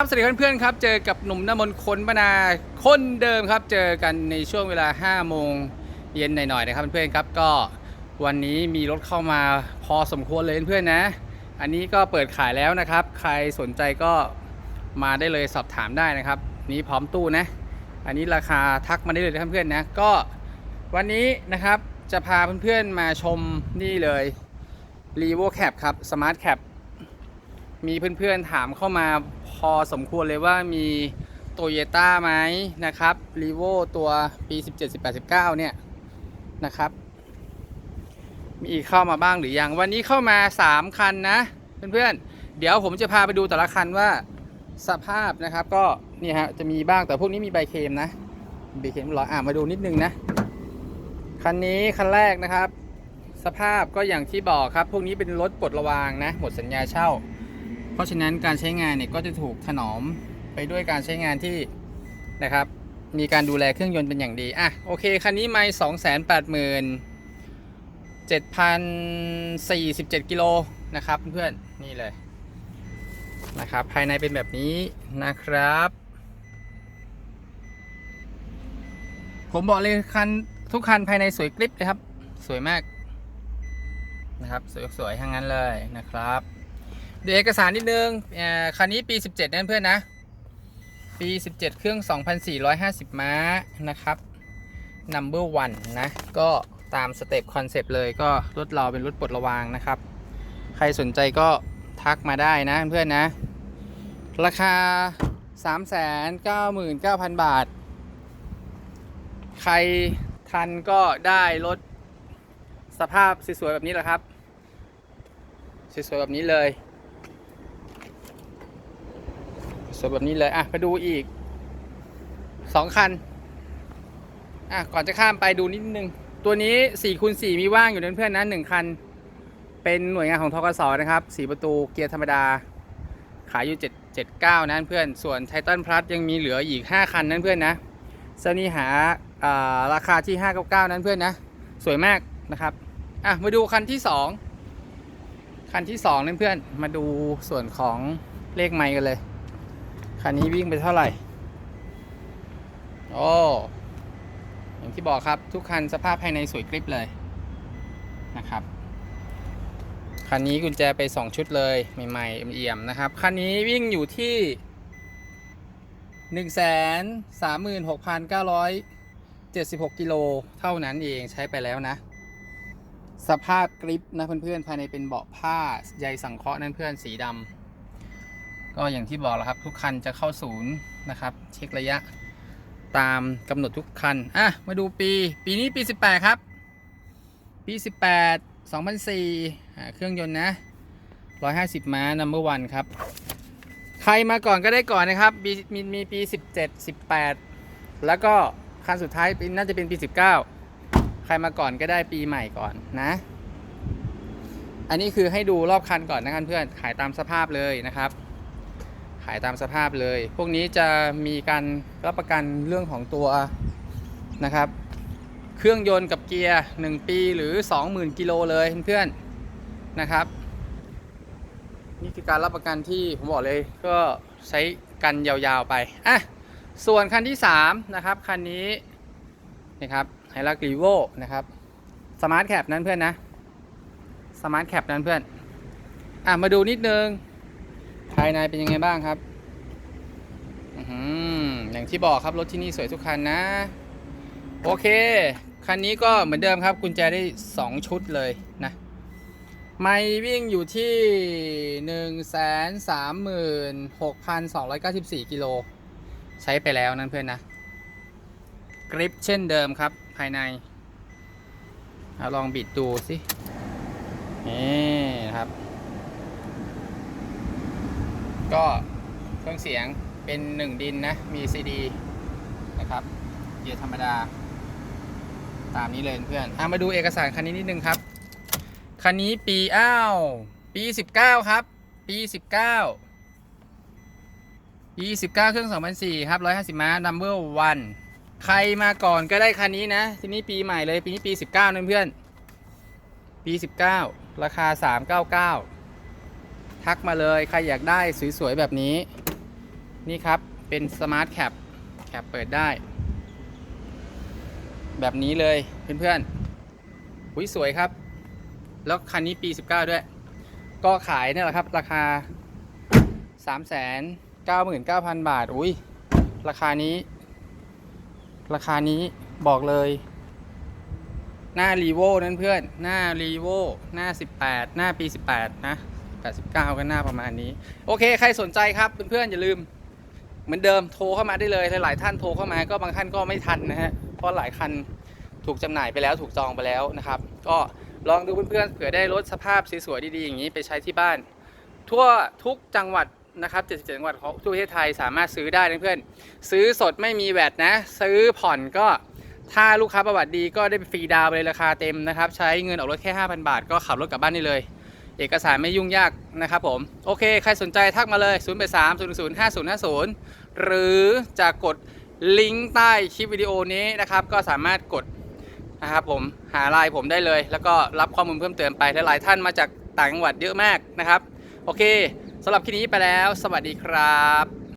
ครับสวัสดีเพื่อนๆครับ เจอกับหนุ่มน้ำมนต์คนบนาคนเดิมครับ เจอกันในช่วงเวลา 5 โมงเย็นหน่อยๆนะครับเพื่อนๆครับก็วันนี้มีรถเข้ามาพอสมควรเลยเพื่อนๆนะ อันนี้ก็เปิดขายแล้วนะครับ ใครสนใจก็มาได้เลยสอบถามได้นะครับ นี้พร้อมตู้นะ อันนี้ราคาทักมาได้เลยนะเพื่อนๆนะก็วันนี้นะครับจะพาเพื่อนๆมาชมนี่เลย r e v o Cap ครับ Smart Cap มีเพื่อนๆถามเข้ามา พอสมควรเลยว่ามีโตโยต้าไหมนะครับรีโวตัวปี 17 18 19 เนี่ยนะครับ มีเข้ามาบ้างหรือยัง วันนี้เข้ามา 3 คันนะ เพื่อนๆ เดี๋ยวผมจะพาไปดูแต่ละคันว่าสภาพนะครับ ก็นี่ฮะจะมีบ้างแต่พวกนี้มีใบเคมนะใบเคมร้อยอะมาดูนิดนึงนะ คันนี้คันแรกนะครับ สภาพก็อย่างที่บอกครับ พวกนี้เป็นรถปลดระวางนะหมดสัญญาเช่า เพราะฉะนั้นการใช้งานเนี่ยก็จะถูกถนอมไปด้วยการใช้งานที่นะครับ มีการดูแลเครื่องยนต์เป็นอย่างดีอะโอเคคันนี้ไม่สองแสนแปดหมื่นเจ็ดพันสี่สิบเจ็ดกิโลนะครับเพื่อนๆนี่เลยนะครับภายในเป็นแบบนี้นะครับ ผมบอกเลยคันทุกคันภายในสวยกริบเลยครับ สวยมากนะครับ สวยๆทั้งนั้นเลยนะครับ ดูเอกสารนิดนึงอ่าคันนี้ปี 17นั่นเพื่อนนะ ปี 17 เครื่อง 2,450 ม้านะครับ number one นะ ก็ตามสเต็ปคอนเซปต์เลยก็รถเราเป็นรถปลดระวางนะครับ ใครสนใจก็ทักมาได้นะเพื่อนนะ ราคา 399,000 บาท ใครทันก็ได้รถสภาพสวยๆแบบนี้แหละครับ สวยๆแบบนี้เลย สวยแบบนี้เลยอะไปดูอีกสองคันอะก่อนจะข้ามไปดูนิดนึง ตัวนี้4คูณ4มีว่างอยู่นะเพื่อนๆนะหนึ่งคัน เป็นหน่วยงานของทกสนะครับสีประตูเกียร์ธรรมดา ขายอยู่7 79นะเพื่อนส่วนไททันพลัสยังมีเหลืออีก5คันนั้นเพื่อนนะเซนี่หาราคาที่599นั้นเพื่อนนะ สวยมากนะครับอะมาดูคันที่2คันที่2นั่นเพื่อนมาดูส่วนของเลขไมค์กันเลย คันนี้วิ่งไปเท่าไหร่ โอ้ อย่างที่บอกครับทุกคันสภาพภายในสวยกริบเลยนะครับ คันนี้กุญแจไป 2 ชุดเลย ใหม่ๆเอี่ยมๆนะครับ คันนี้วิ่งอยู่ที่ 1 3 6 9 7 6 กิโลเท่านั้นเองใช้ไปแล้วนะ สภาพกริปนะเพื่อนๆ ภายในเป็นเบาะผ้าใยสังเคราะห์นั่นเพื่อนสีดำ ก็อย่างที่บอกแล้วครับ ทุกคันจะเข้าศูนย์นะครับ เช็คระยะตามกำหนดทุกคัน อะ มาดูปี ปีนี้ปี 18 ครับ ปี 18 2004อ่เครื่องยนต์นะ 150 ม้า number one ครับ ใครมาก่อนก็ได้ก่อนนะครับ มีมีมีปี 17 18 แล้วก็คันสุดท้ายน่าจะเป็นปี 19 ใครมาก่อนก็ได้ปีใหม่ก่อนนะ อันนี้คือให้ดูรอบคันก่อนนะครับเพื่อน ขายตามสภาพเลยนะครับ ขายตามสภาพเลย พวกนี้จะมีการรับประกันเรื่องของตัวนะครับ เครื่องยนต์กับเกียร์ 1 ปีหรือ 20,000 กิโลเลยเพื่อนๆนะครับ นี่คือการรับประกันที่ผมบอกเลยก็ใช้กันยาวๆไปอะส่วนคันที่ 3 นะครับ คันนี้นะครับไฮรักรีโวนะครับสมาร์ทแคปนั้นเพื่อนนะสมาร์ทแคปนั้นเพื่อนอะมาดูนิดนึง ภายในเป็นยังไงบ้างครับอย่างที่บอกครับรถที่นี่สวยทุกคันนะ โอเค คันนี้ก็เหมือนเดิมครับ กุญแจได้ 2 ชุดเลยนะไม่วิ่งอยู่ที่ 1 3 6 2 9 4 กิโล ใช้ไปแล้วนั่นเพื่อนนะ กริปเช่นเดิมครับภายในเอาลองบิดดูสินี่ครับ ก็เครื่องเสียงเป็นหนึ่งดินนะ มีซีดีนะครับ เกียร์ธรรมดา ตามนี้เลยเพื่อนอมาดูเอกสารคันนี้นิดนึงครับ คันนี้ปีอ้าว ปี 19 ครับ ปี 19 ปี 19 เครื่อง 2004 ครับ 150 ม้า number one ใครมาก่อนก็ได้คันนี้นะ ทีนี้ปีใหม่เลย ปีนี้ปี 19นะเพื่อน ปี 19 ราคา 399 ทักมาเลยใครอยากได้สวยๆแบบนี้ นี่ครับเป็นสมาร์ทแคปแคปเปิดได้ แบบนี้เลยเพื่อนๆหุ้ยสวยครับ แล้วคันนี้ปี 19 ด้วย ก็ขายเนี่ยแหละครับ ราคา 399,000 บาท อุ้ยราคานี้ ราคานี้บอกเลยหน้ารีโวนั่นเพื่อน หน้ารีโวหน้า 18 หน้าปี 18 นะ 89 ก็หน้าประมาณนี้ โอเค ใครสนใจครับเพื่อนๆอย่าลืม เหมือนเดิมโทรเข้ามาได้เลยหลายๆท่านโทรเข้ามาก็บางท่านก็ไม่ทันนะฮะเพราะหลายคันถูกจำหน่ายไปแล้วถูกจองไปแล้วนะครับ ก็ลองดูเพื่อนๆเผื่อได้รถสภาพสวยๆดีๆอย่างนี้ไปใช้ที่บ้าน ทั่วทุกจังหวัดนะครับ 77 จังหวัดของทั่วประเทศไทยสามารถซื้อได้นะเพื่อนซื้อสดไม่มีแวดนะ ซื้อผ่อนก็ถ้าลูกค้าประวัติดีก็ได้ฟรีดาวไปเลยราคาเต็มนะครับ ใช้เงินออกรถแค่ 5,000 บาท ก็ขับรถกลับบ้านได้เลย เอกสารไม่ยุ่งยากนะครับผม โอเค ใครสนใจทักมาเลย 0 8 3 0 0 5 0 5 0 หรือจะกดลิงก์ใต้คลิปวิดีโอนี้นะครับ ก็สามารถกดนะครับผมหาไลน์ผมได้เลย แล้วก็รับข้อมูลเพิ่มเติมไปหลายท่านมาจากต่างจังหวัดเยอะมากนะครับ โอเคสำหรับคลิปนี้ไปแล้ว สวัสดีครับ